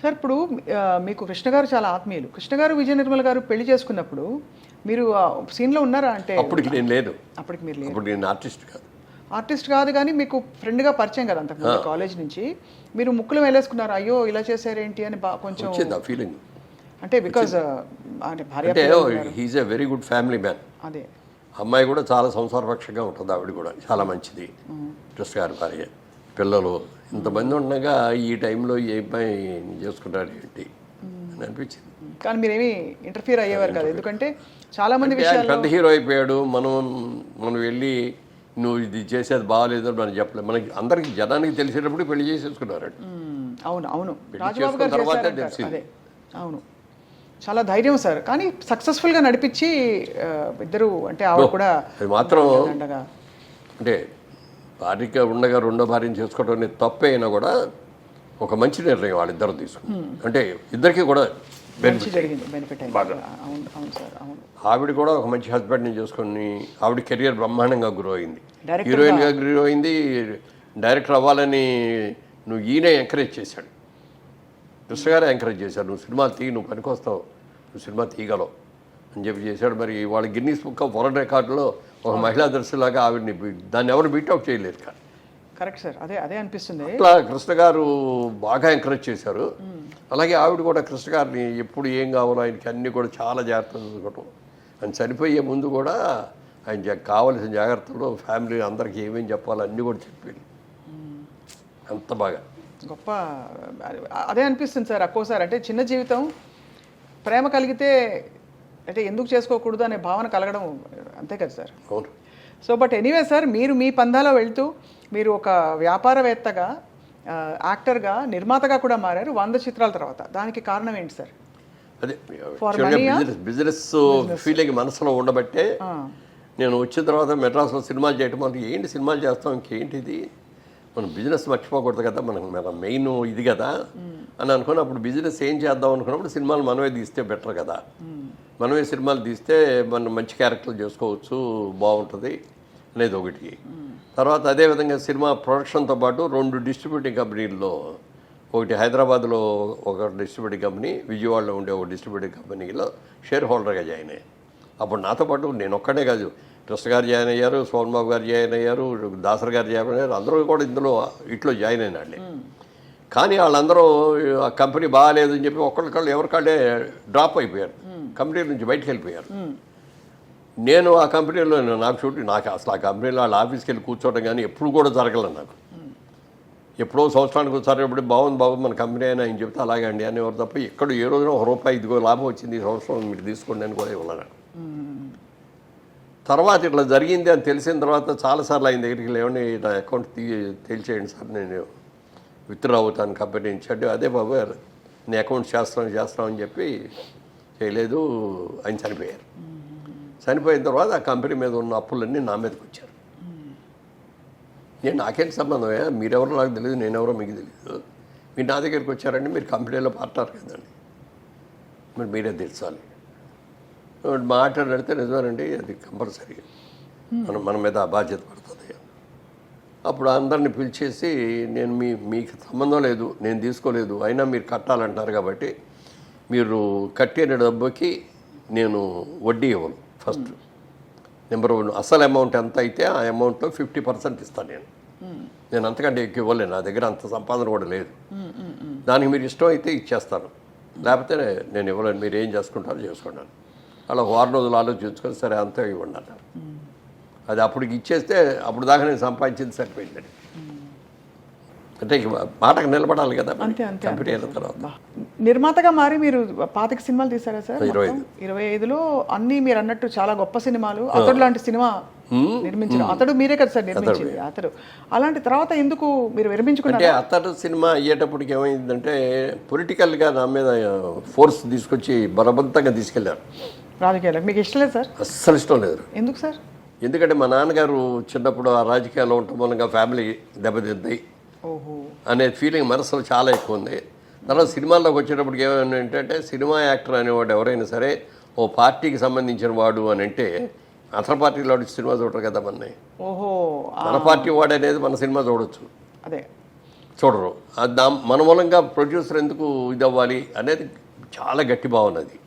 Sir ఇప్పుడు మీకు కృష్ణ గారు చాలా ఆత్మీయులు. కృష్ణ గారు విజయ నిర్మల్ గారు పెళ్ళి చేసుకున్నప్పుడు మీరు ఆ సీన్లో ఉన్నారా అంటే? అప్పటికి నేను లేను అప్పటికి మీరు అప్పుడు నేను ఆర్టిస్ట్ కాదు. ఆర్టిస్ట్ కాదు కానీ మీకు ఫ్రెండ్గా పరిచయం కదా అంతకుముందు కాలేజ్ నుంచి. మీరు ముక్కులు వేలేసుకున్నారు అయ్యో ఇలా చేశారేంటి అని కొంచెం ఫీలింగ్ అంటే బికాజ్ అంటే భార్య అంటే he's a very good family man అదే. అమ్మాయి కూడా చాలా సంసారపక్షంగా ఉంటుంది ఆవిడ కూడా. చాలా మంచిది. ట్రస్ట్ గారి భార్య. పిల్లలు. ఇంతమంది ఉండగా ఈ టైంలో ఏ అమ్మాయి చేసుకుంటారు ఏంటి? అని అనిపించింది. కానీ మీరేమి ఇంటర్ఫియర్ అయ్యేవారు కదా. ఎందుకంటే చాలా మంది పెద్ద హీరో అయిపోయాడు. మనం మనం వెళ్ళి నువ్వు ఇది చేసేది బాగాలేదు మనం చెప్పలేదు మనకి అందరికి జనానికి తెలిసేటప్పుడు పెళ్ళి చేసేసుకున్నారు. అవును అవును. తర్వాతే. తెలిసింది. అవును. చాలా ధైర్యం సార్. కానీ సక్సెస్ఫుల్గా నడిపించి ఇద్దరు అంటే ఆవిడ కూడా అది మాత్రం అంటే భార్యగా ఉండగా రెండో భార్యను చేసుకోవడం అనేది తప్పే అయినా కూడా ఒక మంచి నిర్ణయం వాళ్ళిద్దరు తీసుకున్నారు అంటే ఇద్దరికి కూడా ఆవిడ కూడా ఒక మంచి హస్బెండ్ని చేసుకొని ఆవిడ కెరియర్ బ్రహ్మాండంగా గ్రో అయింది. హీరోయిన్గా గ్రో అయింది డైరెక్టర్ అవ్వాలని నువ్వు ఈయనే ఎంకరేజ్ చేశాడు. కృష్ణ గారే ఎంకరేజ్ చేశాడు నువ్వు సినిమా తీయి నువ్వు పనికొస్తావు నువ్వు సినిమా తీయగలవు అని చెప్పి చేశాడు. మరి వాళ్ళ గిన్నీస్ బుక్ ఆఫ్ వరల్డ్ రికార్డులో ఒక మహిళా దర్శిలాగా ఆవిడని దాన్ని ఎవరు బీట్అవుట్ చేయలేరు కానీ. కరెక్ట్ సార్ అదే అదే అనిపిస్తుంది. అట్లా కృష్ణ గారు బాగా ఎంకరేజ్ చేశారు. అలాగే ఆవిడ కూడా కృష్ణ గారిని ఎప్పుడు ఏం కావాలో ఆయనకి అన్ని కూడా చాలా జాగ్రత్తలు చూసుకోవటం. ఆయన చనిపోయే ముందు కూడా ఆయన కావలసిన జాగ్రత్తలు ఫ్యామిలీ అందరికీ ఏమేం చెప్పాలో అన్నీ కూడా చెప్పింది అంత బాగా. గొప్ప అదే అనిపిస్తుంది సార్ ఒక్కోసారి అంటే చిన్న జీవితం ప్రేమ కలిగితే అంటే ఎందుకు చేసుకోకూడదు అనే భావన కలగడం అంతే కదా సార్? అవును. సో బట్ ఎనీవే సార్ మీరు మీ పందాలో వెళ్తూ మీరు ఒక వ్యాపారవేత్తగా యాక్టర్గా నిర్మాతగా కూడా మారారు వంద చిత్రాల తర్వాత. దానికి కారణం ఏంటి సార్? బిజినెస్ బిజినెస్ ఫీలింగ్ మనసులో ఉండబట్టే నేను వచ్చిన తర్వాత మెడ్రాస్లో సినిమాలు చేయటం అంటే ఏంటి సినిమాలు చేస్తాం ఇంకేంటిది? మనం బిజినెస్ మర్చిపోకూడదు కదా మనకు మన మెయిన్ ఇది కదా అని అనుకుని అప్పుడు బిజినెస్ ఏం చేద్దాం అనుకున్నప్పుడు సినిమాలు మనమే తీస్తే బెటర్ కదా. మనమే సినిమాలు తీస్తే మనం మంచి క్యారెక్టర్లు చేసుకోవచ్చు బాగుంటుంది అనేది ఒకటి. తర్వాత అదేవిధంగా సినిమా ప్రొడక్షన్తో పాటు రెండు డిస్ట్రిబ్యూటింగ్ కంపెనీల్లో ఒకటి హైదరాబాద్లో ఒక డిస్ట్రిబ్యూటింగ్ కంపెనీ విజయవాడలో ఉండే ఒక డిస్ట్రిబ్యూటింగ్ కంపెనీలో షేర్ హోల్డర్గా జాయిన్ అయ్యాను అప్పుడు నాతో పాటు నేను ఒక్కడే కాదు కృష్ణ గారు జాయిన్ అయ్యారు సోన్ బాబు గారు జాయిన్ అయ్యారు దాసర్ గారు జాయిన్ అయ్యారు అందరూ కూడా ఇందులో ఇట్లో జాయిన్ అయినాళ్ళే కానీ వాళ్ళందరూ ఆ కంపెనీ బాగాలేదని చెప్పి ఒకరికాళ్ళు ఎవరికాళ్ళే డ్రాప్ అయిపోయారు. కంపెనీ నుంచి బయటకు వెళ్ళిపోయారు. నేను ఆ కంపెనీలో నాకు చూడండి నాకు అసలు ఆ కంపెనీలో వాళ్ళ ఆఫీస్కి వెళ్ళి కూర్చోవడం కానీ ఎప్పుడు కూడా జరగలేదు నాకు. ఎప్పుడో సంవత్సరానికి ఒకసారి ఎప్పుడు బాగుంది బాబు మన కంపెనీ అయినా ఆయన చెప్తే అలాగే అండి అని ఎవరు తప్ప ఎక్కడ ఏ రోజున ఒక రూపాయి ఇదిగో లాభం వచ్చింది ఈ సంవత్సరం మీరు తీసుకోండి అని కూడా ఇవ్వలేను తర్వాత ఇట్లా జరిగింది అని తెలిసిన తర్వాత చాలాసార్లు ఆయన దగ్గరికి లేవని నా అకౌంట్ తీ తెలిచేయండి సార్ నేను విత్డ్రా అవుతాను కంపెనీ నుంచి. అదే బాబు నీ అకౌంట్ చేస్తాం చేస్తాం అని చెప్పి చేయలేదు ఆయన చనిపోయారు. చనిపోయిన తర్వాత ఆ కంపెనీ మీద ఉన్న అప్పులన్నీ నా మీదకి వచ్చారు. నేను నాకేంటి సంబంధం మీరెవరో నాకు తెలియదు నేనెవరో మీకు తెలియదు మీరు నా దగ్గరికి వచ్చారండి మీరు కంపెనీలో పార్ట్నర్ కదండి. మరి మీరే తెలుసాలి మాట్లాడితే నిజమేనండి అది కంపల్సరీ. మనం మన మీద ఆ బాధ్యత పడుతుంది. అప్పుడు అందరిని పిలిచేసి నేను మీ మీకు సంబంధం లేదు నేను తీసుకోలేదు అయినా మీరు కట్టాలంటున్నారు కాబట్టి మీరు కట్టిన డబ్బుకి నేను వడ్డీ ఇవ్వను ఫస్ట్. నెంబర్ వన్ అసలు అమౌంట్ ఎంత అయితే ఆ అమౌంట్లో ఫిఫ్టీ పర్సెంట్ ఇస్తాను నేను. నేను అంతకంటే ఎక్కువ ఇవ్వలేను నా దగ్గర అంత సంపాదన కూడా లేదు. దానికి మీరు ఇష్టం అయితే ఇచ్చేస్తాను. లేకపోతే నేను ఇవ్వలేను మీరు ఏం చేసుకుంటారో చేసుకుంటాను అలా వారం రోజులు ఆలోచించుకొని సరే అంతే ఇవ్వండి అన్నారు. అది అప్పటికి ఇచ్చేస్తే అప్పుడు దాకా నేను సంపాదించింది సరిపోయిందండి. అంటే మాటకు నిలబడాలి కదా కంపెనీ అయిన తర్వాత. నిర్మాతగా మారి మీరు పాతిక సినిమాలు తీసారా సార్? ఇరవై ఐదులో అన్ని మీరు అన్నట్టు చాలా గొప్ప సినిమాలు. అతడు లాంటి సినిమా నిర్మించిన అతడు మీరే కదా సార్ నిర్మించింది అతడు. అలాంటి తర్వాత ఎందుకు మీరు విరమించుకున్నారు? అంటే అతడు సినిమా అయ్యేటప్పటికి ఏమైందంటే పొలిటికల్గా నా మీద ఫోర్స్ తీసుకొచ్చి బలవంతంగా తీసుకెళ్ళారు. రాజకీయాలకు. మీకు ఇష్టం లేదు సార్? అస్సలు ఇష్టం లేదు. ఎందుకు సార్? ఎందుకంటే మా నాన్నగారు చిన్నప్పుడు ఆ రాజకీయాల్లో ఉండటం మూలంగా ఫ్యామిలీ దెబ్బతింది. అనే ఫీలింగ్ మనసులో చాలా ఎక్కువ ఉంది. తర్వాత సినిమాల్లోకి వచ్చేటప్పటికి ఏమైనా ఏంటంటే సినిమా యాక్టర్ అనేవాడు ఎవరైనా సరే ఓ పార్టీకి సంబంధించిన వాడు అని అంటే అతని పార్టీలో సినిమా చూడరు కదా మన మన పార్టీ వాడు అనేది మన సినిమా చూడొచ్చు. అదే. చూడరు. మన మూలంగా ప్రొడ్యూసర్ ఎందుకు ఇది అవ్వాలి అనేది చాలా గట్టి భావన అది.